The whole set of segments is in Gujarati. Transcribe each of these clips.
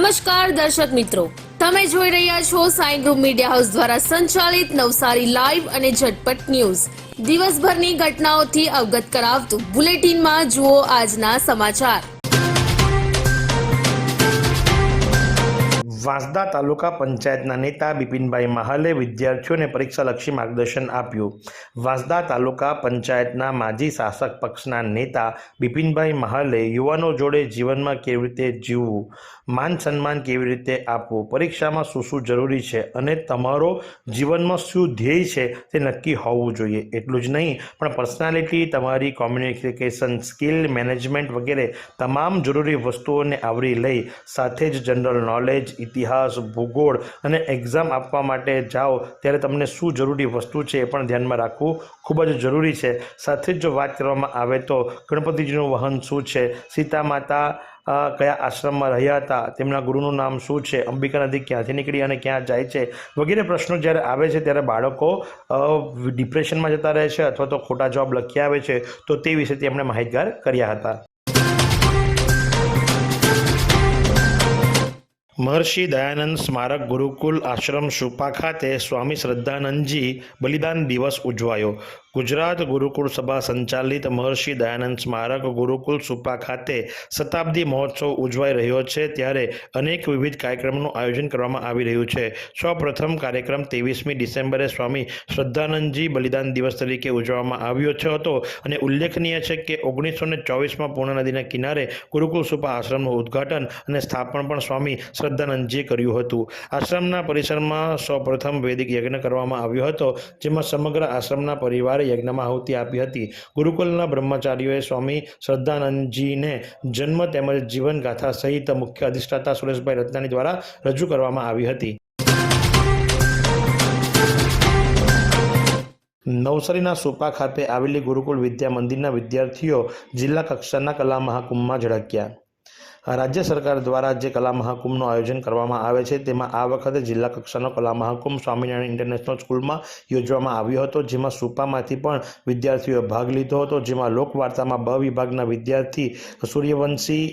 નમસ્કાર દર્શક મિત્રો. તમે જોઈ રહ્યા છો સાઈ ગ્રુપ મીડિયા હાઉસ દ્વારા સંચાલિત નવસારી લાઈવ અને ઝટપટ ન્યૂઝ. દિવસભરની ઘટનાઓથી અવગત કરાવતું બુલેટિનમાં જુઓ આજના સમાચાર. વાંસદા તાલુકા પંચાયતના નેતા બિપિનભાઈ મહાલે વિદ્યાર્થીઓને પરીક્ષાલક્ષી માર્ગદર્શન આપ્યું. વાંસદા તાલુકા પંચાયતના માજી શાસક પક્ષના નેતા બિપિનભાઈ મહાલે યુવાનો જોડે જીવનમાં કેવી રીતે જીવવું? માન સન્માન કેવી રીતે આપવું? પરીક્ષામાં શું શું જરૂરી છે અને તમારો જીવનમાં શું ધ્યેય છે તે નક્કી હોવું જોઈએ. એટલું જ નહીં, પણ પર્સનાલિટી, તમારી કોમ્યુનિકેશન સ્કિલ, મેનેજમેન્ટ વગેરે તમામ જરૂરી વસ્તુઓને આવરી લઈ, સાથે જ જનરલ નોલેજ, ઇતિહાસ, ભૂગોળ અને એક્ઝામ આપવા માટે જાઓ ત્યારે તમને શું જરૂરી વસ્તુ છે એ પણ ધ્યાનમાં રાખવું ખૂબ જ જરૂરી છે. સાથે જ જો વાત કરવામાં આવે તો ગણપતિજીનું વહન શું છે? સીતા માતા કયા આશ્રમમાં રહ્યા હતા, તેમના ગુરુનું નામ શું છે, અંબિકા નદી ક્યાંથી નીકળી અને ક્યાં જાય છે વગેરે પ્રશ્નો જ્યારે આવે છે ત્યારે બાળકો ડિપ્રેશનમાં જતા રહે છે અથવા તો ખોટા જવાબ લખી આવે છે, તો તે વિશે તેમણે માહિતગાર કર્યા હતા. મહર્ષિ દયાનંદ સ્મારક ગુરુકુલ આશ્રમ સુપા ખાતે સ્વામી શ્રદ્ધાનંદજી બલિદાન દિવસ ઉજવાયો. ગુજરાત ગુરુકુળ સભા સંચાલિત મહર્ષિ દયાનંદ સ્મારક ગુરુકુલ સુપા ખાતે શતાબ્દી મહોત્સવ ઉજવાઈ રહ્યો છે. ત્યારે અનેક વિવિધ કાર્યક્રમનું આયોજન કરવામાં આવી રહ્યું છે. સૌપ્રથમ કાર્યક્રમ ત્રેવીસમી ડિસેમ્બરે સ્વામી શ્રદ્ધાનંદજી બલિદાન દિવસ તરીકે ઉજવવામાં આવ્યો છે હતો અને ઉલ્લેખનીય છે કે ઓગણીસો ને ચોવીસમાં પૂર્ણ નદીના કિનારે ગુરુકુલ સુપા આશ્રમનું ઉદ્ઘાટન અને સ્થાપન પણ સ્વામી શ્રદ્ધાનંદજીએ કર્યું હતું. આશ્રમના પરિસરમાં સૌપ્રથમ વૈદિક યજ્ઞ કરવામાં આવ્યો હતો, જેમાં સમગ્ર આશ્રમના પરિવારે યજ્ઞમાં આહુતિ આપી હતી. ગુરુકુલના બ્રહ્મચારીઓએ સ્વામી શ્રદ્ધાનંદજીને જન્મ તેમજ જીવનગાથા સહિત મુખ્ય અધિષ્ઠાતા સુરેશભાઈ રત્નાની દ્વારા રજૂ કરવામાં આવી હતી. નવસારીના સુપા ખાતે આવેલી ગુરુકુળ વિદ્યા મંદિરના વિદ્યાર્થીઓ જિલ્લા કક્ષાના કલા મહાકુંભમાં ઝળક્યા. રાજ્ય સરકાર દ્વારા જે કલા મહાકુંભનું આયોજન કરવામાં આવે છે, તેમાં આ વખતે જિલ્લા કક્ષાનો કલા મહાકુંભ સ્વામિનારાયણ ઇન્ટરનેશનલ સ્કૂલમાં યોજવામાં આવ્યો હતો, જેમાં સુપામાંથી પણ વિદ્યાર્થીઓએ ભાગ લીધો હતો, જેમાં લોકવાર્તામાં બ વિભાગના વિદ્યાર્થી સૂર્યવંશી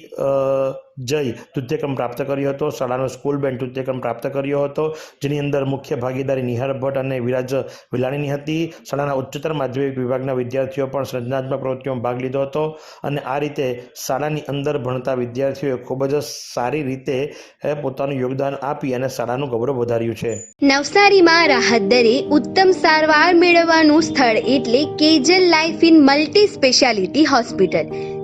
જય તૃતીયક્રમ પ્રાપ્ત કર્યો હતો. શાળાનો સ્કૂલ બેન્ડ તૃતીયક્રમ પ્રાપ્ત કર્યો હતો. જેની અંદર મુખ્ય ભાગીદારી નિહાર ભટ્ટ અને વિરાજ વિલાણીની હતી. શાળાના ઉચ્ચતર માધ્યમિક વિભાગના વિદ્યાર્થીઓ પણ સર્જનાત્મક પ્રવૃત્તિઓમાં ભાગ લીધો હતો અને આ રીતે શાળાની અંદર ભણતા વિદ્યાર્થીઓએ ખૂબ જ સારી રીતે પોતાનું યોગદાન આપી અને શાળાનું ગૌરવ વધાર્યું છે. નવસારીમાં રાહત દરે ઉત્તમ સારવાર મેળવવાનું સ્થળ એટલે Kejal life in multi speciality hospital.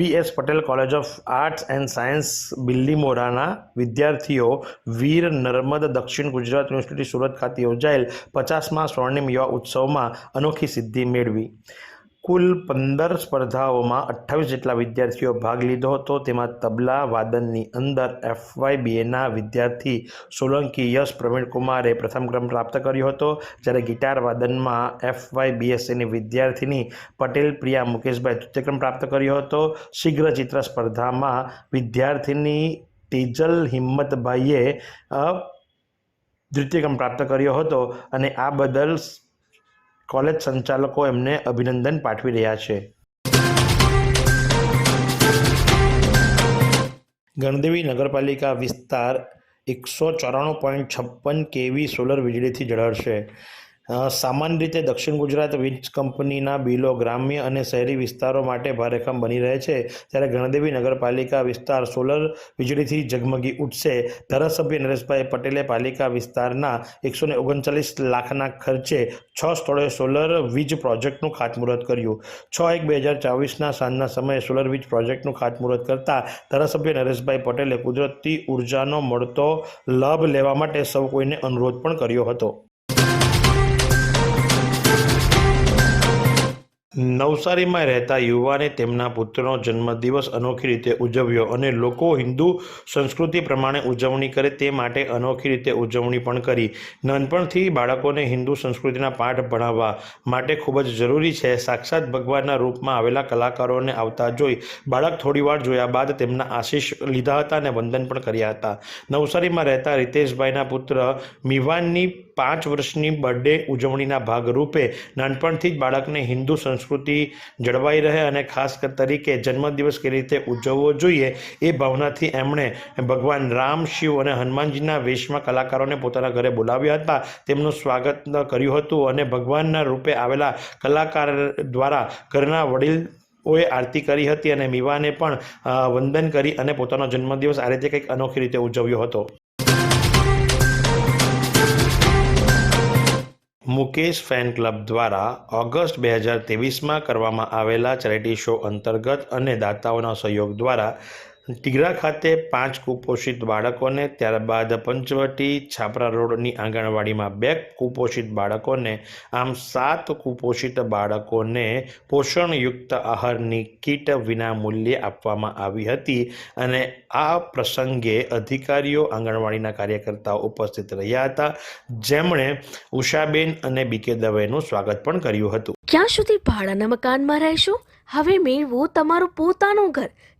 V S Patel college of arts and science બિલ્લીમોરાના વિદ્યાર્થીઓ વીર નર્મદ દક્ષિણ ગુજરાત યુનિવર્સિટી સુરત ખાતે યોજાયેલ પચાસમાં સ્વર્ણિમ યુવા ઉત્સવમાં અનોખી સિદ્ધિ મેળવી. કુલ પંદર સ્પર્ધાઓમાં અઠ્ઠાવીસ જેટલા વિદ્યાર્થીઓ ભાગ લીધો હતો. તેમાં તબલા વાદનની અંદર એફવાય બીએના વિદ્યાર્થી સોલંકી યશ પ્રવીણકુમારે પ્રથમ ક્રમ પ્રાપ્ત કર્યો હતો. જ્યારે ગિટાર વાદનમાં એફવાય બીએસસીની વિદ્યાર્થીની પટેલ પ્રિયા મુકેશભાઈ તૃતીય ક્રમ પ્રાપ્ત કર્યો હતો. શીઘ્ર ચિત્ર સ્પર્ધામાં વિદ્યાર્થીની તેજલ હિંમતભાઈએ દ્વિતીય ક્રમ પ્રાપ્ત કર્યો હતો. અને આ બદલ કોલેજ સંચાલકો એમને અભિનંદન પાઠવી રહ્યા છે. ગણદેવી નગરપાલિકા વિસ્તાર એકસો ચોરાણું પોઈન્ટ છપ્પન કેવી સોલર વીજળીથી ઝળહળશે અ, સામાન્ય રીતે દક્ષિણ ગુજરાત વીજ કંપનીના બિલો ગ્રામ્ય અને શહેરી વિસ્તારો માટે ભારેખમ બની રહે છે. ત્યારે ગણદેવી નગરપાલિકા વિસ્તાર સોલર વીજળીથી ઝગમગી ઉઠશે. ધારાસભ્ય નરેશભાઈ પટેલે પાલિકા વિસ્તારના એકસો ને ઓગણચાલીસ લાખના ખર્ચે છ સ્થળોએ સોલર વીજ પ્રોજેક્ટનું ખાતમુહૂર્ત કર્યું. છ એક બે હજાર ચોવીસના સાંજના સમયે સોલર વીજ પ્રોજેક્ટનું ખાતમુહૂર્ત કરતાં ધારાસભ્ય નરેશભાઈ પટેલે કુદરતી ઉર્જાનો મળતો લાભ લેવા માટે સૌ કોઈને અનુરોધ પણ કર્યો હતો. નવસારીમાં રહેતા યુવાને તેમના પુત્રનો જન્મદિવસ અનોખી રીતે ઉજવ્યો અને લોકો હિન્દુ સંસ્કૃતિ પ્રમાણે ઉજવણી કરે તે માટે અનોખી રીતે ઉજવણી પણ કરી. નાનપણથી બાળકોને હિન્દુ સંસ્કૃતિના પાઠ ભણાવવા માટે ખૂબ જ જરૂરી છે. સાક્ષાત ભગવાનના રૂપમાં આવેલા કલાકારોને આવતા જોઈ બાળક થોડીવાર જોયા બાદ તેમના આશીષ લીધા હતા અને વંદન પણ કર્યા હતા. નવસારીમાં રહેતા રીતેશભાઈના પુત્ર મિવાનની પાંચ વર્ષની બર્થડે ઉજવણીના ભાગરૂપે નાનપણથી જ બાળકને હિન્દુ સંસ્કૃતિ જળવાઈ રહે અને ખાસ તરીકે જન્મદિવસ કેવી રીતે ઉજવવો જોઈએ એ ભાવનાથી એમણે ભગવાન રામ, શિવ અને હનુમાનજીના વેશમાં કલાકારોને પોતાના ઘરે બોલાવ્યા હતા. તેમનું સ્વાગત કર્યું હતું અને ભગવાનના રૂપે આવેલા કલાકાર દ્વારા ઘરના વડીલ ઓએ આરતી કરી હતી અને મીવાને પણ વંદન કરી અને પોતાનો જન્મદિવસ આ રીતે કંઈક અનોખી રીતે ઉજવ્યો હતો. મુકેશ ફેન ક્લબ દ્વારા ઓગસ્ટ બે હજાર ત્રેવીસમાં કરવામાં આવેલા ચેરિટી શો અંતર્ગત અને દાતાઓના સહયોગ દ્વારા ટીગરા ખાતે પાંચ કુપોષિત બાળકોને, ત્યારબાદ પંચવટી છાપરા રોડની આંગણવાડીમાં બે કુપોષિત બાળકોને, આમ સાત કુપોષિત બાળકોને પોષણયુક્ત આહારની કીટ વિના મૂલ્યે આપવામાં આવી હતી અને આ પ્રસંગે અધિકારીઓ આંગણવાડીના કાર્યકર્તાઓ ઉપસ્થિત રહ્યા હતા. જેમણે ઉષાબેન અને બીકે દવેનું સ્વાગત પણ કર્યું હતું. ક્યાં સુધી ભાડાના મકાનમાં રહેશો? હવે મેળવો તમારું પોતાનું ઘર.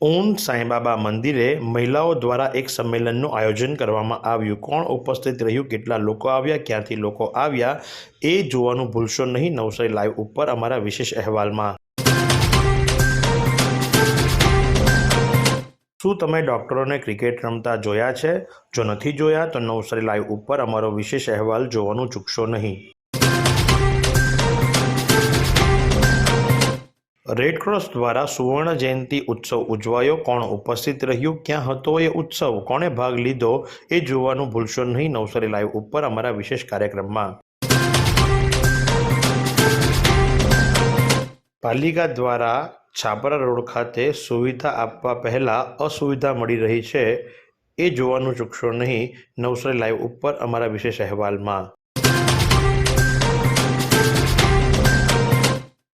Om Saibaba મંદિરે મહિલાઓ દ્વારા એક સંમેલનનું આયોજન કરવામાં આવ્યું. કોણ ઉપસ્થિત રહ્યું? કેટલા લોકો આવ્યા? ક્યાંથી લોકો આવ્યા? એ જોવાનું ભૂલશો નહીં. નવસારી લાઈવ ઉપર અમારા વિશેષ અહેવાલમાં. શું તમે ડૉક્ટરોને ક્રિકેટ રમતા જોયા છે? જો નથી જોયા, તો નવસારી લાઈવ ઉપર અમારો વિશેષ અહેવાલ જોવાનું ચૂકશો નહીં. રેડક્રોસ દ્વારા સુવર્ણ જયંતિ ઉત્સવ ઉજવાયો. કોણ ઉપસ્થિત રહ્યું? ક્યાં હતો એ ઉત્સવ? કોણે ભાગ લીધો? એ જોવાનું ભૂલશો નહીં. નવસારી લાઈવ ઉપર અમારા વિશેષ કાર્યક્રમમાં. પાલિકા દ્વારા છાપરા રોડ ખાતે સુવિધા આપવા પહેલાં અસુવિધા મળી રહી છે. એ જોવાનું ચૂકશો નહીં. નવસારી લાઈવ ઉપર અમારા વિશેષ અહેવાલમાં.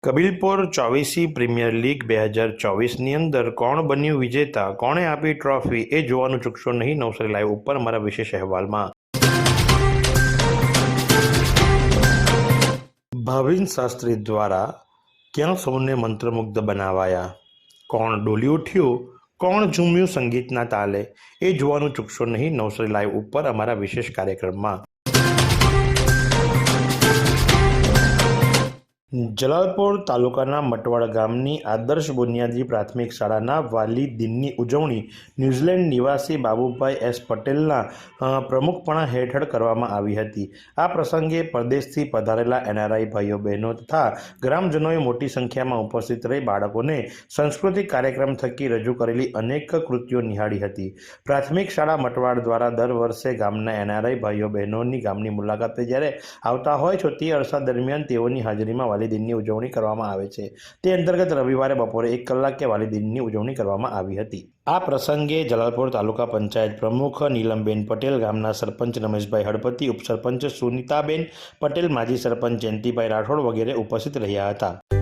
કબીલપુર ચોવીસી પ્રીમિયર લીગ બે હજાર ચોવીસની અંદર કોણ બન્યું વિજેતા? કોણે આપી ટ્રોફી? એ જોવાનું ચૂકશો નહીં, નવસારી લાઈવ ઉપર અમારા વિશેષ અહેવાલમાં. ભાવિન શાસ્ત્રી દ્વારા ક્યાં સૌને મંત્રમુગ્ધ બનાવાયા? કોણ ડોલી ઉઠ્યું? કોણ ઝૂમ્યું સંગીતના તાલે? એ જોવાનું ચૂકશો નહીં, નવસારી લાઈવ ઉપર અમારા વિશેષ કાર્યક્રમમાં. જલાલપોર તાલુકાના મટવાડ ગામની આદર્શ બુનિયાદી પ્રાથમિક શાળાના વાલી દિનની ઉજવણી ન્યૂઝીલેન્ડ નિવાસી બાબુભાઈ એસ પટેલના પ્રમુખપણા હેઠળ કરવામાં આવી હતી. આ પ્રસંગે પરદેશથી પધારેલા એનઆરઆઈ ભાઈઓ, બહેનો તથા ગ્રામજનોએ મોટી સંખ્યામાં ઉપસ્થિત રહી બાળકોને સાંસ્કૃતિક કાર્યક્રમ થકી રજૂ કરેલી અનેક કૃતિઓ નિહાળી હતી. પ્રાથમિક શાળા મટવાડ દ્વારા દર વર્ષે ગામના એનઆરઆઈ ભાઈઓ, બહેનોની ગામની મુલાકાતે જ્યારે આવતા હોય છો તે અરસા દરમિયાન તેઓની હાજરીમાં વાલી દિનની ઉજવણી કરવામાં આવે છે. તે અંતર્ગત રવિવારે બપોરે એક કલાકે વાલી દિનની ઉજવણી કરવામાં આવી હતી. આ પ્રસંગે જલાલપુર તાલુકા પંચાયત પ્રમુખ નીલમબેન પટેલ, ગામના સરપંચ રમેશભાઈ હળપતિ, ઉપસરપંચ સુનિતાબેન પટેલ, માજી સરપંચ જયંતિભાઈ રાઠોડ વગેરે ઉપસ્થિત રહ્યા હતા.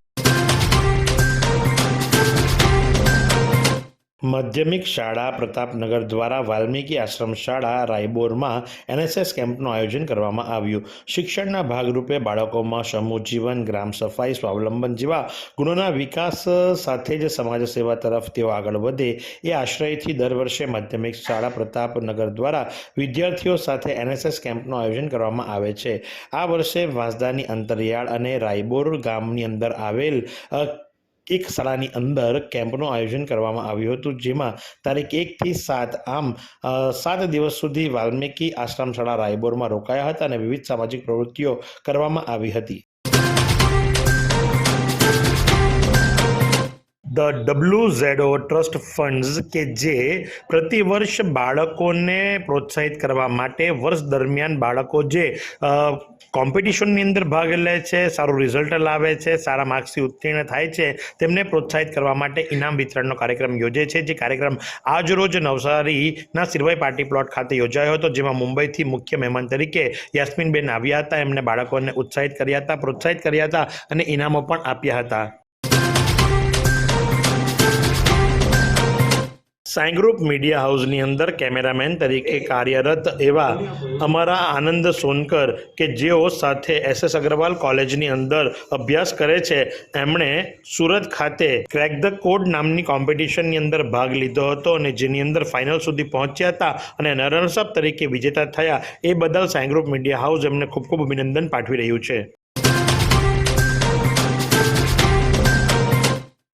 માધ્યમિક શાળા પ્રતાપનગર દ્વારા વાલ્મીકી આશ્રમ શાળા રાયબોરમાં એનએસએસ કેમ્પનું આયોજન કરવામાં આવ્યું. શિક્ષણના ભાગરૂપે બાળકોમાં સમૂહ જીવન, ગ્રામ સફાઈ, સ્વાવલંબન જેવા ગુણોના વિકાસ સાથે જ સમાજ સેવા તરફ તેઓ આગળ વધે એ આશ્રયથી દર વર્ષે માધ્યમિક શાળા પ્રતાપનગર દ્વારા વિદ્યાર્થીઓ સાથે એનએસએસ કેમ્પનું આયોજન કરવામાં આવે છે. આ વર્ષે વાંસદાની અંતરિયાળ અને રાયબોર ગામની અંદર આવેલ એક શાળાની અંદર કેમ્પનું આયોજન કરવામાં આવ્યું હતું, જેમાં તારીખ એકથી સાત આમ સાત દિવસ સુધી વાલ્મીકી આશ્રમ શાળા રાયબોરમાં રોકાયા હતા અને વિવિધ સામાજિક પ્રવૃત્તિઓ કરવામાં આવી હતી. ધ ડબલ્યુ ઝેડો ટ્રસ્ટ ફંડ્સ કે જે પ્રતિ વર્ષ બાળકોને પ્રોત્સાહિત કરવા માટે વર્ષ દરમિયાન બાળકો જે કોમ્પિટિશનની અંદર ભાગ લે છે, સારું રિઝલ્ટ લાવે છે, સારા માર્ક્સથી ઉત્તીર્ણ થાય છે, તેમને પ્રોત્સાહિત કરવા માટે ઇનામ વિતરણનો કાર્યક્રમ યોજે છે. જે કાર્યક્રમ આજ રોજ નવસારીના સિરવાઈ પાર્ટી પ્લોટ ખાતે યોજાયો હતો, જેમાં મુંબઈથી મુખ્ય મહેમાન તરીકે યાસ્મીનબેન આવ્યા હતા. એમને બાળકોને ઉત્સાહિત કર્યા હતા, પ્રોત્સાહિત કર્યા હતા અને ઇનામો પણ આપ્યા હતા. સાઈ ગ્રુપ મીડિયા હાઉસની અંદર કેમેરામેન તરીકે કાર્યરત એવા અમારા આનંદ સોનકર કે જેઓ સાથે એસ એસ અગ્રવાલ કોલેજની અંદર અભ્યાસ કરે છે, એમણે સુરત ખાતે ક્રેક ધ કોડ નામની કોમ્પિટિશનની અંદર ભાગ લીધો હતો અને જેની અંદર ફાઇનલ સુધી પહોંચ્યા હતા અને રનર્સઅપ તરીકે વિજેતા થયા. એ બદલ સાંઈગ્રુપ મીડિયા હાઉસ એમને ખૂબ ખૂબ અભિનંદન પાઠવી રહ્યું છે.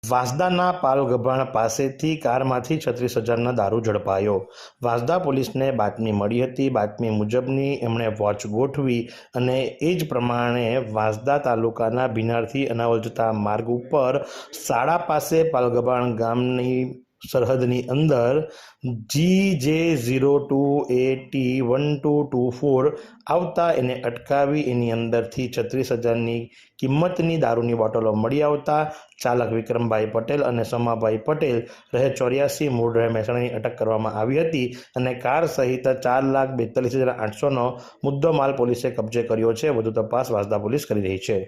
વાંસદાના પાલગભાણ પાસેથી કારમાંથી છત્રીસ હજારના દારૂ ઝડપાયો. વાંસદા પોલીસને બાતમી મળી હતી. બાતમી મુજબની એમણે વોચ ગોઠવી અને એ જ પ્રમાણે વાંસદા તાલુકાના બિનારથી અનાવલ જતા માર્ગ ઉપર શાળા પાસે પાલગભાણ ગામની સરહદની અંદર G J zero two A T one two two four આવતા એને અટકાવી એની અંદરથી છત્રીસ હજારની કિંમતની દારૂની બોટલો મળી આવતા ચાલક વિક્રમભાઈ પટેલ અને સમાભાઈ પટેલ રહે ચોર્યાસી મૂળ રહે મહેસાણાની અટક કરવામાં આવી હતી અને કાર સહિત ચાર લાખ બેતાલીસ હજાર આઠસોનો મુદ્દો માલ પોલીસે કબજે કર્યો છે. વધુ તપાસ વાસદા પોલીસ કરી રહી છે.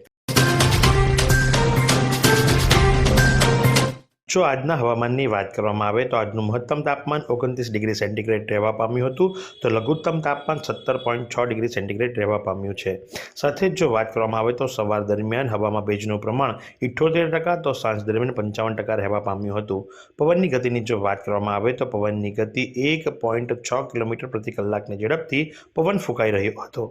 જો આજના હવામાનની વાત કરવામાં આવે તો આજનું મહત્તમ તાપમાન ઓગણત્રીસ ડિગ્રી સેન્ટીગ્રેડ રહેવા પામ્યું હતું. તો લઘુત્તમ તાપમાન સત્તર પોઈન્ટ છ ડિગ્રી સેન્ટીગ્રેડ રહેવા પામ્યું છે. સાથે જ જો વાત કરવામાં આવે તો સવાર દરમિયાન હવામાં ભેજનું પ્રમાણ ઇઠ્ઠોતેર ટકા તો સાંજ દરમિયાન પંચાવન ટકા રહેવા પામ્યું હતું. પવનની ગતિની જો વાત કરવામાં આવે તો પવનની ગતિ એક પોઈન્ટ છ કિલોમીટર પ્રતિ કલાકની ઝડપથી પવન ફૂંકાઈ રહ્યો હતો.